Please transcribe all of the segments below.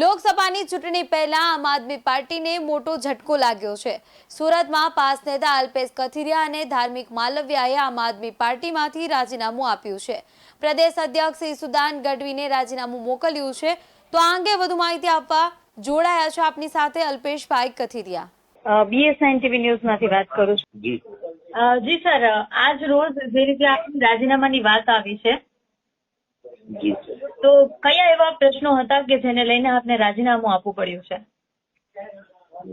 લોકસભાની ચૂંટણી પહેલા આમ આદમી પાર્ટીને મોટો ઝટકો લાગ્યો છે. સુરતમાં પાસ નેતા અલ્પેશ કથિરિયા અને ધાર્મિક માલવ્યાએ આમ આદમી પાર્ટીમાંથી રાજીનામું આપ્યું છે. પ્રદેશ અધ્યક્ષ ઈસુદાન ગઢવીને રાજીનામું મોકલ્યું છે. તો આ અંગે વધુ માહિતી આપવા જોડાયા છે આપની સાથે અલ્પેશભાઈ કથિરિયા. બીએસએન ટીવી ન્યૂઝમાંથી વાત કરું છું. જી. જી સર આજ રોજ જે રીતે આપની રાજીનામાની વાત આવી છે જી તો કયા એવા પ્રશ્નો હતા કે જેને લઈને આપને રાજીનામું આપવું પડ્યું છે?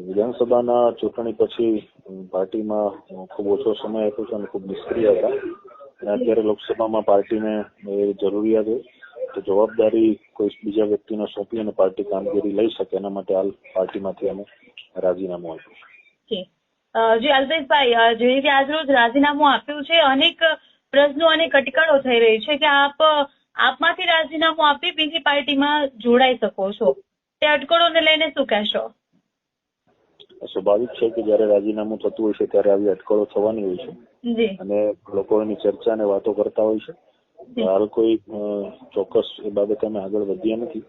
વિધાનસભાના ચૂંટણી પછી પાર્ટીમાં ખૂબ ઓછો સમય આપ્યો છે અને ખૂબ નિષ્ક્રિય હતા. અને અત્યારે લોકસભામાં પાર્ટીને એ જરૂરિયાત તો જવાબદારી કોઈ બીજા વ્યક્તિને સોંપી અને પાર્ટી કામગીરી લઈ શકે એના માટે હાલ પાર્ટીમાંથી અમે રાજીનામું આપ્યું જી અલ્પેશભાઈ જે રીતે આજરોજ રાજીનામું આપ્યું છે અનેક પ્રશ્નો અને કટકળો થઈ રહી છે કે આપ આપમાંથી રાજીનામું આપી બીજી પાર્ટીમાં જોડાઈ શકો છો. તે અટકળોને લઈને શું કહેશો? સ્વાભાવિક છે કે જ્યારે રાજીનામું થતું હોય છે ત્યારે આવી અટકળો થવાની હોય છે. અને લોકો એની ચર્ચા અને વાતો કરતા હોય છે. હાલ કોઈ ચોક્કસ એ બાબતે અમે આગળ વધ્યા નથી.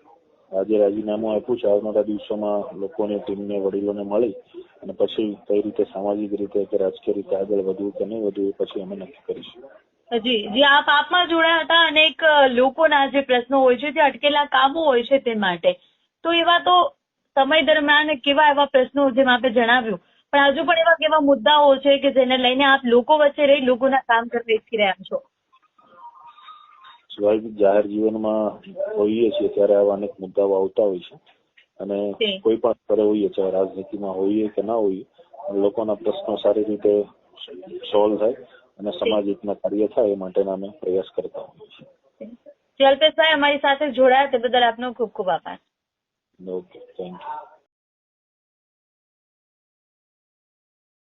આજે રાજીનામું આપ્યું છે. આવનારા દિવસોમાં લોકોને ટીમને વડીલોને મળી અને પછી કઈ રીતે સામાજિક રીતે કે રાજકીય રીતે આગળ વધવું કે નહીં વધવું એ પછી અમે નક્કી કરીશું. જી જે આપ આપમાં જોડાયા હતા અને લોકોના જે પ્રશ્નો હોય છે જે અટકેલા કામો હોય છે તે માટે. તો એવા તો સમય દરમિયાન કેવા એવા પ્રશ્નો જેમ આપે જણાવ્યું. પણ હજુ પણ એવા કેવા મુદ્દાઓ છે કે જેને લઈને આપ લોકો વચ્ચે રહી લોકોના કામ કરવા ઈચ્છી રહ્યા છો? સ્વાભાવિક જાહેર જીવનમાં હોઈએ છીએ ત્યારે આવા અનેક મુદ્દાઓ આવતા હોય છે. અને કોઈ પણ સ્તરે હોઈએ ચાહે રાજનીતિમાં હોઈએ કે ના હોઈએ લોકોના પ્રશ્નો સારી રીતે સોલ્વ થાય. અને સમાજ હિતના કાર્ય થાય એ માટેના અમે પ્રયાસ કરતા હોઈએ છીએ. જે અલ્પેશભાઈ અમારી સાથે જોડાયા તે બદલ આપનો ખૂબ ખૂબ આભાર. Okay thank you